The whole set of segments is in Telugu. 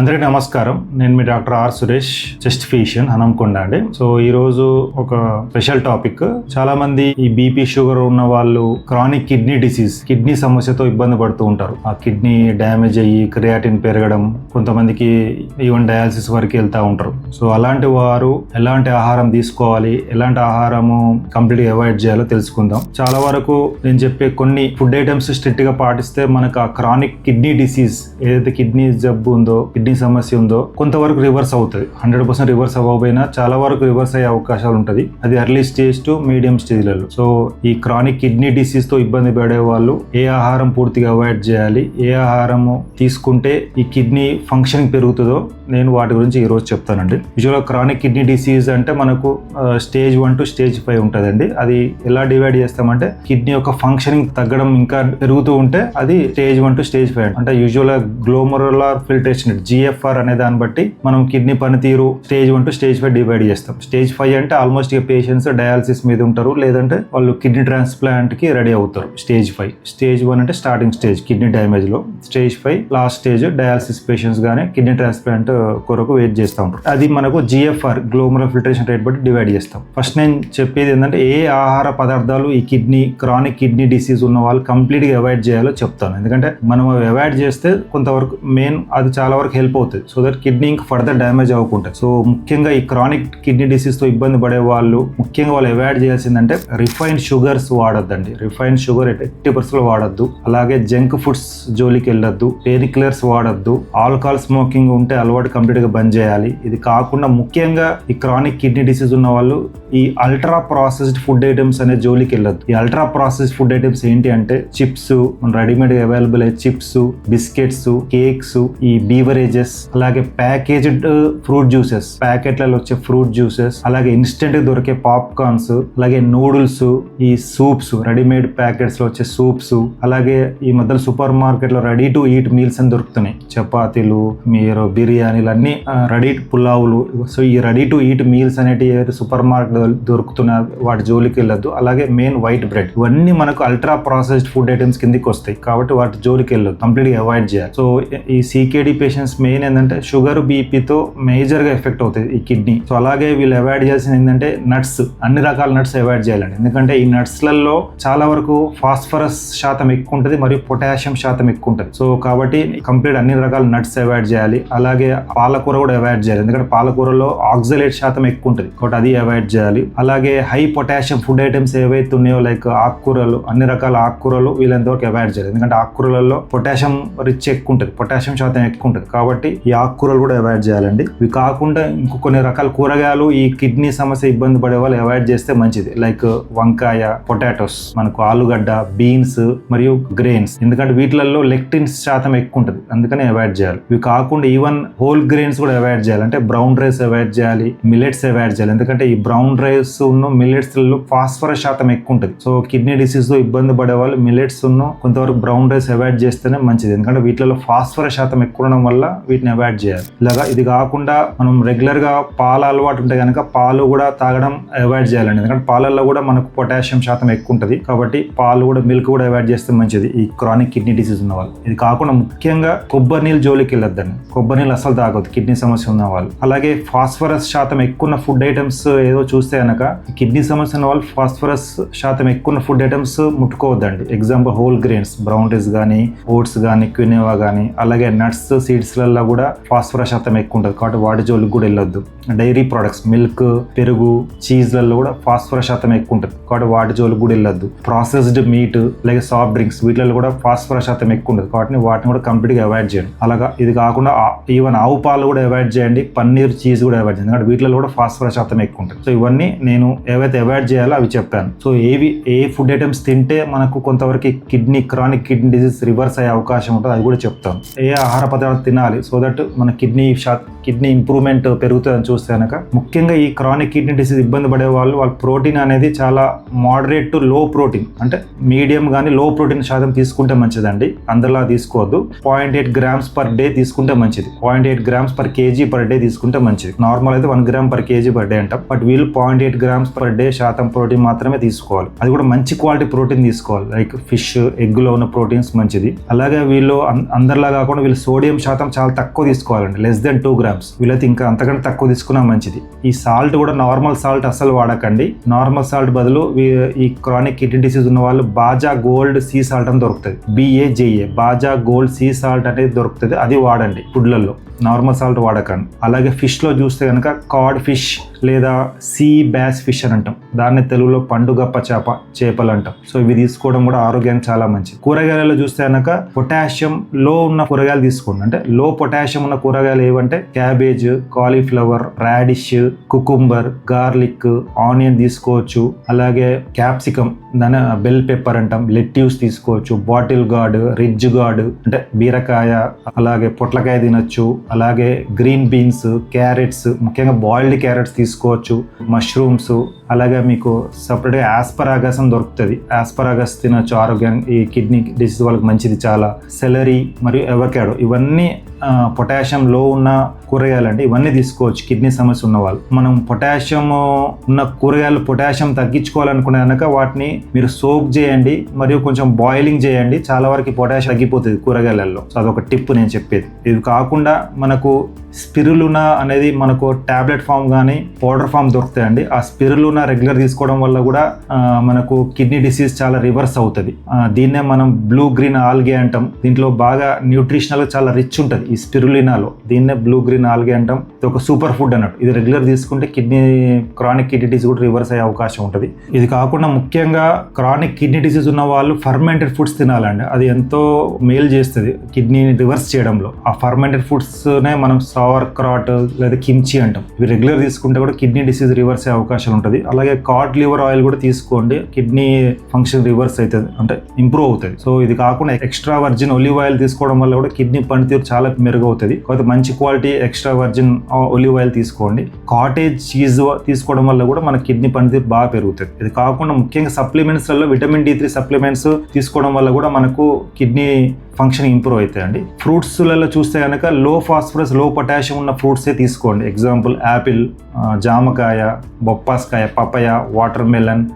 అందరికీ నమస్కారం. నేను మీ doctor R Suresh chest physician Hanamkonda అండి. సో ఈ రోజు ఒక స్పెషల్ టాపిక్. చాలా మంది ఈ బీపీ షుగర్ ఉన్న వాళ్ళు క్రానిక్ కిడ్నీ డిసీజ్ కిడ్నీ సమస్యతో ఇబ్బంది పడుతూ ఉంటారు. ఆ కిడ్నీ డ్యామేజ్ అయ్యి క్రియాటిన్ పెరగడం కొంతమందికి ఈవెన్ డయాలసిస్ వరకు వెళ్తూ ఉంటారు. సో అలాంటి వారు ఎలాంటి ఆహారం తీసుకోవాలి ఎలాంటి ఆహారము కంప్లీట్ అవాయిడ్ చేయాలో తెలుసుకుందాం. చాలా వరకు నేను చెప్పే కొన్ని ఫుడ్ ఐటమ్స్ స్ట్రిక్ట్గా పాటిస్తే మనకు ఆ క్రానిక్ కిడ్నీ డిసీజ్ ఏదైతే కిడ్నీ జబ్బు ఉందో కిడ్నీ సమస్య ఉందో కొంతవరకు రివర్స్ అవుతుంది. హండ్రెడ్ పర్సెంట్ రివర్స్ అవ్వకపోయినా చాలా వరకు రివర్స్ అయ్యే అవకాశాలు ఉంటుంది. అది ఎర్లీ స్టేజ్ టు మీడియం స్టేజ్లలో సో ఈ క్రానిక్ కిడ్నీ డిసీజ్తో ఇబ్బంది పడే వాళ్ళు ఏ ఆహారం పూర్తిగా అవాయిడ్ చేయాలి? ఏ ఆహారము తీసుకుంటే ఈ కిడ్నీ ఫంక్షన్ పెరుగుతుందో నేను వాటి గురించి ఈరోజు చెప్తానండి. యూజువల్గా క్రానిక్ కిడ్నీ డిసీజ్ అంటే మనకు stage one to stage five ఉంటుందండి. అది ఎలా డివైడ్ చేస్తామంటే కిడ్నీ యొక్క ఫంక్షనింగ్ తగ్గడం ఇంకా పెరుగుతూ ఉంటే అది stage one to stage five అంటే యూజువల్గా గ్లోమరులార్ ఫిల్టరేషన్ జిఎఫ్ఆర్ అనే దాన్ని బట్టి మనం కిడ్నీ పనితీరు stage one to stage five divide చేస్తాం. స్టేజ్ ఫైవ్ అంటే ఆల్మోస్ట్ ఇక పేషెంట్స్ డయాలసిస్ మీద ఉంటారు లేదంటే వాళ్ళు కిడ్నీ ట్రాన్స్ప్లాంట్కి రెడీ అవుతారు స్టేజ్ ఫైవ్. స్టేజ్ వన్ అంటే starting stage kidney డ్యామేజ్లో stage five last stage dialysis patients గానే కిడ్నీ ట్రాన్స్ప్లాంట్ కొరకు వెయిట్ చేస్తూ ఉంటారు. అది మనకు జిఎఫ్ఆర్ గ్లోమరల్ ఫిల్టరేషన్ రేట్ బట్టి డివైడ్ చేస్తాం. ఫస్ట్ నేను చెప్పేది ఏంటంటే ఏ ఆహార పదార్థాలు ఈ కిడ్నీ క్రానిక్ కిడ్నీ డిసీజ్ ఉన్న వాళ్ళు కంప్లీట్గా అవాయిడ్ చేయాలో చెప్తాను. ఎందుకంటే మనం అవాయిడ్ చేస్తే కొంతవరకు మెయిన్ అది చాలా వరకు హెల్ప్ అవుతుంది సో దట్ కిడ్నీ ఇంకా ఫర్దర్ డ్యామేజ్ అవ్వకుండా సో ముఖ్యంగా ఈ క్రానిక్ కిడ్నీ డిసీజ్తో ఇబ్బంది పడే వాళ్ళు ముఖ్యంగా వాళ్ళు అవాయిడ్ చేయాల్సిందంటే రిఫైన్డ్ షుగర్స్ వాడొద్దండి. రిఫైన్డ్ షుగర్ ఎట్టి పరిస్థితుల్లో వాడొద్దు. అలాగే జంక్ ఫుడ్స్ జోలికి వెళ్ళొద్దు. పెయిన్ కిల్లర్స్ వాడొద్దు. ఆల్కహాల్ స్మోకింగ్ ఉంటే అలవాటు కంప్లీట్గా బంద్ చేయాలి. ఇది కాకుండా ముఖ్యంగా ఈ క్రానిక్ కిడ్నీ డిసీజ్ ఉన్న వాళ్ళు ఈ అల్ట్రా ప్రాసెస్డ్ ఫుడ్ ఐటమ్స్ అనే జోలికి వెళ్ళొద్దు. ఈ అల్ట్రా ప్రాసెస్డ్ ఫుడ్ ఐటమ్స్ ఏంటి అంటే చిప్స్ రెడీమేడ్ అవైలబుల్ అయ్యే చిప్స్ బిస్కెట్స్ కేక్స్ ఈ బీవరేజ్ ప్యాకేజెస్ అలాగే ప్యాకేజ్డ్ ఫ్రూట్ జ్యూసెస్ ప్యాకెట్లలో వచ్చే ఫ్రూట్ జ్యూసెస్ అలాగే ఇన్స్టెంట్ దొరికే పాప్కార్న్స్ అలాగే నూడిల్స్ ఈ సూప్స్ రెడీమేడ్ ప్యాకెట్స్లో వచ్చే సూప్స్ అలాగే ఈ మధ్యలో సూపర్ మార్కెట్లో రెడీ టు ఈట్ మీల్స్ అని దొరుకుతున్నాయి. చపాతీలు మీరు బిర్యానీలు అన్ని రెడీ పులావులు. సో ఈ రెడీ టు ఈట్ మీల్స్ అనేటివి సూపర్ మార్కెట్ దొరుకుతున్న వాటి జోలికి వెళ్ళొద్దు. అలాగే మెయిన్ వైట్ బ్రెడ్ ఇవన్నీ మనకు అల్ట్రా ప్రాసెస్డ్ ఫుడ్ ఐటమ్స్ కిందకి వస్తాయి. కాబట్టి వాటి జోలికి వెళ్ళదు కంప్లీట్గా అవాయిడ్ చేయాలి. సో ఈ సీకేడి పేషెంట్స్ మెయిన్ ఏంటంటే షుగర్ బీపీతో మేజర్గా ఎఫెక్ట్ అవుతుంది ఈ కిడ్నీ సో అలాగే వీళ్ళు అవాయిడ్ చేయాల్సింది ఏంటంటే నట్స్ అన్ని రకాల నట్స్ అవాయిడ్ చేయాలండి. ఎందుకంటే ఈ నట్స్లలో చాలా వరకు ఫాస్ఫరస్ శాతం ఎక్కువ ఉంటుంది మరియు పొటాషియం శాతం ఎక్కువ ఉంటుంది. సో కాబట్టి కంప్లీట్ అన్ని రకాల నట్స్ అవాయిడ్ చేయాలి. అలాగే పాలకూర కూడా అవాయిడ్ చేయాలి. ఎందుకంటే పాలకూరలో ఆక్సిలేట్ శాతం ఎక్కువ ఉంటుంది. కాబట్టి అది అవాయిడ్ చేయాలి. అలాగే హై పొటాషియం ఫుడ్ ఐటమ్స్ ఏవైతే ఉన్నాయో లైక్ ఆకుకూరలు అన్ని రకాల ఆకుకూరలు వీళ్ళంతవరకు అవాయిడ్ చేయాలి. ఎందుకంటే ఆకుకూరలలో పొటాషియం రిచ్ ఎక్కువ ఉంటుంది. పొటాషియం శాతం ఎక్కువ ఉంటుంది. కాబట్టి కాబట్టి ఈ ఆకుకూరలు కూడా అవాయిడ్ చేయాలండి. ఇవి కాకుండా ఇంకో కొన్ని రకాల కూరగాయలు ఈ కిడ్నీ సమస్య ఇబ్బంది పడే వాళ్ళు అవాయిడ్ చేస్తే మంచిది. లైక్ వంకాయ పొటాటోస్ మనకు ఆలుగడ్డ బీన్స్ మరియు గ్రెయిన్స్ ఎందుకంటే వీటిలలో లెక్టిన్స్ శాతం ఎక్కువ ఉంటుంది. అందుకని అవాయిడ్ చేయాలి. ఇవి కాకుండా ఈవెన్ హోల్ గ్రెయిన్స్ కూడా అవాయిడ్ చేయాలి. అంటే బ్రౌన్ రైస్ అవాయిడ్ చేయాలి మిల్లెట్స్ అవాయిడ్ చేయాలి. ఎందుకంటే ఈ బ్రౌన్ రైస్ ఉన్న మిల్లెట్స్లలో ఫాస్ఫరస్ శాతం ఎక్కువ ఉంటుంది. సో కిడ్నీ డిసీజ్తో ఇబ్బంది పడే వాళ్ళు మిల్లెట్స్ ఉన్న కొంతవరకు బ్రౌన్ రైస్ అవాయిడ్ చేస్తేనే మంచిది. ఎందుకంటే వీటిలో ఫాస్ఫరస్ శాతం ఎక్కువ ఉండడం వల్ల వీటిని అవాయిడ్ చేయాలి. ఇలాగా ఇది కాకుండా మనం రెగ్యులర్గా పాల అలవాటు ఉంటే కనుక పాలు కూడా తాగడం అవాయిడ్ చేయాలండి. ఎందుకంటే పాలల్లో కూడా మనకు పొటాషియం శాతం ఎక్కువ ఉంటుంది. కాబట్టి పాలు కూడా మిల్క్ కూడా అవాయిడ్ చేస్తే మంచిది. ఈ క్రానిక్ కిడ్నీ డిసీజ్ ఉన్న వాళ్ళు. ఇది కాకుండా ముఖ్యంగా కొబ్బరి నీళ్ళు జోలికి వెళ్ళొద్దండి. కొబ్బరి నీళ్ళు అసలు తాగొద్దు. కిడ్నీ సమస్య ఉన్న వాళ్ళు. అలాగే ఫాస్ఫరస్ శాతం ఎక్కువ ఉన్న ఫుడ్ ఐటమ్స్ ఏదో చూస్తే కనుక కిడ్నీ సమస్య ఉన్న వాళ్ళు ఫాస్ఫరస్ శాతం ఎక్కువ ఉన్న food items ముట్టుకోవద్దండి. Example whole grains brown rice కానీ ఓట్స్ కానీ క్వినోవా కానీ అలాగే నట్స్ సీడ్స్లలో కూడా ఫాస్ఫరస్ శాతం ఎక్కువ ఉంటుంది కాబట్టి వాటి జోలికి కూడా వెళ్ళొద్దు. డైరీ ప్రొడక్ట్స్ మిల్క్ పెరుగు చీజ్లలో కూడా ఫాస్ఫరస్ శాతం ఎక్కువ ఉంటుంది కాబట్టి వాటి జోలికి కూడా వెళ్ళొద్దు. ప్రాసెస్డ్ మీట్ అలాగే సాఫ్ట్ డ్రింక్స్ వీటిలో కూడా ఫాస్ఫరస్ శాతం ఎక్కువ ఉంటుంది కాబట్టి వాటిని కూడా కంప్లీట్గా అవాయిడ్ చేయండి. అలాగా ఇది కాకుండా ఈవెన్ ఆవు పాలు కూడా అవాయిడ్ చేయండి. పన్నీర్ చీజ్ కూడా అవాయిడ్ చేయండి. కాబట్టి వీటిలో కూడా ఫాస్ఫరస్ శాతం ఎక్కువ ఉంటుంది సో ఇవన్నీ నేను ఏవైతే అవాయిడ్ చేయాలో అవి చెప్పాను. సో ఏవి ఏ ఫుడ్ ఐటమ్స్ తింటే మనకు కొంతవరకు kidney chronic kidney disease reverse అయ్యే అవకాశం ఉంటుంది అది కూడా చెప్తాను. ఏ ఆహార పదార్థాలు తినాలి సో దట్ మన కిడ్నీ శాతం కిడ్నీ ఇంప్రూవ్మెంట్ పెరుగుతుందని చూస్తే కనుక ముఖ్యంగా ఈ క్రానిక్ కిడ్నీ డిసీజ్ ఇబ్బంది పడే వాళ్ళు వాళ్ళ ప్రోటీన్ అనేది చాలా మోడరేట్ టు లో ప్రోటీన్ అంటే మీడియం కానీ లో ప్రోటీన్ శాతం తీసుకుంటే మంచిదండి. అందరిలా తీసుకోవద్దు. Point eight grams per day తీసుకుంటే మంచిది. Point eight grams per kg per day తీసుకుంటే మంచిది. నార్మల్ అయితే one gram per kg per day అంటాం. బట్ వీళ్ళు point eight grams per day శాతం ప్రోటీన్ మాత్రమే తీసుకోవాలి. అది కూడా మంచి క్వాలిటీ ప్రోటీన్ తీసుకోవాలి. లైక్ ఫిష్ ఎగ్లో ఉన్న ప్రోటీన్స్ మంచిది. అలాగే వీళ్ళు అందరిలా కాకుండా వీళ్ళు సోడియం శాతం చాలా చాలా తక్కువ తీసుకోవాలండి లెస్ దెన్ టూ గ్రామ్స్ వీలైతే ఇంకా అంతకంటే తక్కువ తీసుకున్నా మంచిది. ఈ సాల్ట్ కూడా నార్మల్ సాల్ట్ అసలు వాడకండి. నార్మల్ సాల్ట్ బదులు ఈ క్రానిక్ కిడ్నీ డిసీజ్ ఉన్న వాళ్ళు బాజా గోల్డ్ సీ సాల్ట్ అని దొరుకుతుంది. బిఏజేఏ బాజా గోల్డ్ సీ సాల్ట్ అనేది దొరుకుతుంది. అది వాడండి ఫుడ్లలో నార్మల్ సాల్ట్ వాడకండి. అలాగే ఫిష్లో చూస్తే కనుక కార్డ్ ఫిష్ లేదా సీ బ్యాస్ ఫిష్ అని అంటాం. దాన్ని తెలుగులో పండుగప్ప చేప చేపలు అంటాం. సో ఇవి తీసుకోవడం కూడా ఆరోగ్యానికి చాలా మంచిది. కూరగాయలలో చూస్తే కనుక పొటాషియం లో ఉన్న కూరగాయలు తీసుకోండి. అంటే లో పొటాషియం ఉన్న కూరగాయలు ఏవంటే cabbage cauliflower radish cucumber garlic onion తీసుకోవచ్చు. అలాగే క్యాప్సికమ్ దాని బెల్ పెప్పర్ అంటాం. లెట్యూస్ తీసుకోవచ్చు. బాటిల్ గార్డ్ రిడ్జ్ గార్డ్ అంటే బీరకాయ అలాగే పొట్లకాయ తినొచ్చు. అలాగే గ్రీన్ బీన్స్ క్యారెట్స్ ముఖ్యంగా బాయిల్డ్ క్యారెట్స్ తీసుకోవచ్చు తీసుకోవచ్చు మష్రూమ్స్ అలాగే మీకు సపరేట్గా ఆస్పరాగస్ అని దొరుకుతుంది. ఆస్పరాగస్ తినొచ్చు ఆరోగ్యానికి ఈ కిడ్నీ డిసీజ్ వాళ్ళకి మంచిది చాలా. సెలరీ మరియు ఎవకాడో ఇవన్నీ పొటాషియం లో ఉన్న కూరగాయలు ఇవన్నీ తీసుకోవచ్చు కిడ్నీ సమస్య ఉన్న వాళ్ళు మనం పొటాషియం ఉన్న కూరగాయలు పొటాషియం తగ్గించుకోవాలనుకునే కనుక వాటిని మీరు సోక్ చేయండి మరియు కొంచెం బాయిలింగ్ చేయండి. చాలా వరకు పొటాషియం తగ్గిపోతుంది కూరగాయలలో సో అదొక టిప్ నేను చెప్పేది. ఇది కాకుండా మనకు స్పిరులునా అనేది మనకు టాబ్లెట్ ఫామ్ కానీ పౌడర్ ఫామ్ దొరుకుతాయండి. ఆ స్పిరులునా రెగ్యులర్ తీసుకోవడం వల్ల కూడా మనకు కిడ్నీ డిసీజ్ చాలా రివర్స్ అవుతుంది. దీన్నే మనం బ్లూ గ్రీన్ ఆల్గే అంటాం. దీంట్లో బాగా న్యూట్రిషనల్ చాలా రిచ్ ఉంటుంది ఈ స్పిరులినాలో దీన్నే బ్లూ గ్రీన్ ఆల్గే అంటాం. ఇది ఒక సూపర్ ఫుడ్ అన్నట్టు. ఇది రెగ్యులర్ తీసుకుంటే కిడ్నీ క్రానిక్ కిడ్నీ డిసీజ్ కూడా రివర్స్ అయ్యే అవకాశం ఉంటుంది. ఇది కాకుండా ముఖ్యంగా క్రానిక్ కిడ్నీ డిసీజ్ ఉన్న వాళ్ళు ఫర్మెంటెడ్ ఫుడ్స్ తినాలండి. అది ఎంతో మేలు చేస్తుంది కిడ్నీని రివర్స్ చేయడంలో. ఆ ఫర్మెంటెడ్ ఫుడ్స్నే మనం సవర్ క్రాట్ లేదా కిమ్చి అంటాం. ఇవి రెగ్యులర్ తీసుకుంటే కూడా కిడ్నీ డిసీజ్ రివర్స్ అయ్యే అవకాశం ఉంటుంది. అలాగే కాడ్ లివర్ ఆయిల్ కూడా తీసుకోండి. కిడ్నీ ఫంక్షన్ రివర్స్ అవుతుంది. అంటే ఇంప్రూవ్ అవుతుంది. సో ఇది కాకుండా ఎక్స్ట్రా వర్జిన్ ఒలివ్ ఆయిల్ తీసుకోవడం వల్ల కూడా కిడ్నీ పనితీరు చాలా మెరుగవుతుంది. కాబట్టి మంచి quality extra virgin olive oil తీసుకోండి. కాటేజ్ చీజ్ తీసుకోవడం వల్ల కూడా మన కిడ్నీ పనితీరు బాగా పెరుగుతుంది. ఇది కాకుండా ముఖ్యంగా సప్లిమెంట్స్లలో విటమిన్ డి త్రీ సప్లిమెంట్స్ తీసుకోవడం వల్ల కూడా మనకు కిడ్నీ ఫంక్షన్ ఇంప్రూవ్ అవుతాయండి. ఫ్రూట్స్లలో చూస్తే కనుక లో ఫాస్ఫరస్లో పొటాషియం ఉన్న ఫ్రూట్సే తీసుకోండి. ఎగ్జాంపుల్ యాపిల్ జామకాయ బొప్పాస్కాయ పపయ వాటర్ మెలన్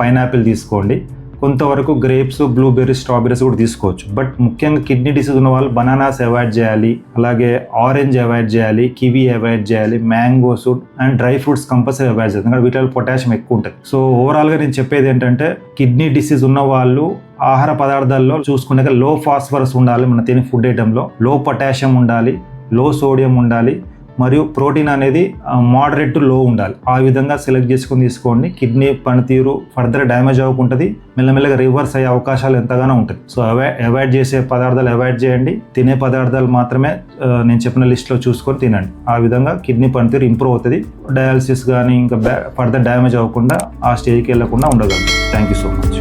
పైనాపిల్ తీసుకోండి. కొంతవరకు గ్రేప్స్ బ్లూబెర్రీ స్ట్రాబెర్రీస్ కూడా తీసుకోవచ్చు. బట్ ముఖ్యంగా కిడ్నీ డిసీజ్ ఉన్న వాళ్ళు బనానాస్ అవాయిడ్ చేయాలి అలాగే ఆరెంజ్ అవాయిడ్ చేయాలి కివీ అవాయిడ్ చేయాలి mangoes and dry fruits compulsory avoid చేయాలి. ఎందుకంటే వీటిలో పొటాషియం ఎక్కువ ఉంటుంది. సో ఓవరాల్గా నేను చెప్పేది ఏంటంటే కిడ్నీ డిసీజ్ ఉన్న వాళ్ళు ఆహార పదార్థాల్లో చూసుకునే లో ఫాస్ఫరస్ ఉండాలి మన తినే ఫుడ్ ఐటెంలో లో. పొటాషియం ఉండాలి లో సోడియం ఉండాలి మరియు ప్రోటీన్ అనేది మోడరేట్ టు లో ఉండాలి. ఆ విధంగా సెలెక్ట్ చేసుకొని తీసుకోండి. కిడ్నీ పనితీరు ఫర్దర్ డ్యామేజ్ అవ్వకుంటుంది. మెల్లమెల్లగా రివర్స్ అయ్యే అవకాశాలు ఎంతగానో ఉంటుంది సో అవాయిడ్ అవాయిడ్ చేసే పదార్థాలు అవాయిడ్ చేయండి. తినే పదార్థాలు మాత్రమే నేను చెప్పిన లిస్ట్లో చూసుకొని తినండి. ఆ విధంగా కిడ్నీ పనితీరు ఇంప్రూవ్ అవుతుంది. డయాలసిస్ కానీ ఇంకా ఫర్దర్ డ్యామేజ్ అవ్వకుండా ఆ స్టేజ్కి వెళ్ళకుండా ఉండగలరు. Thank you so much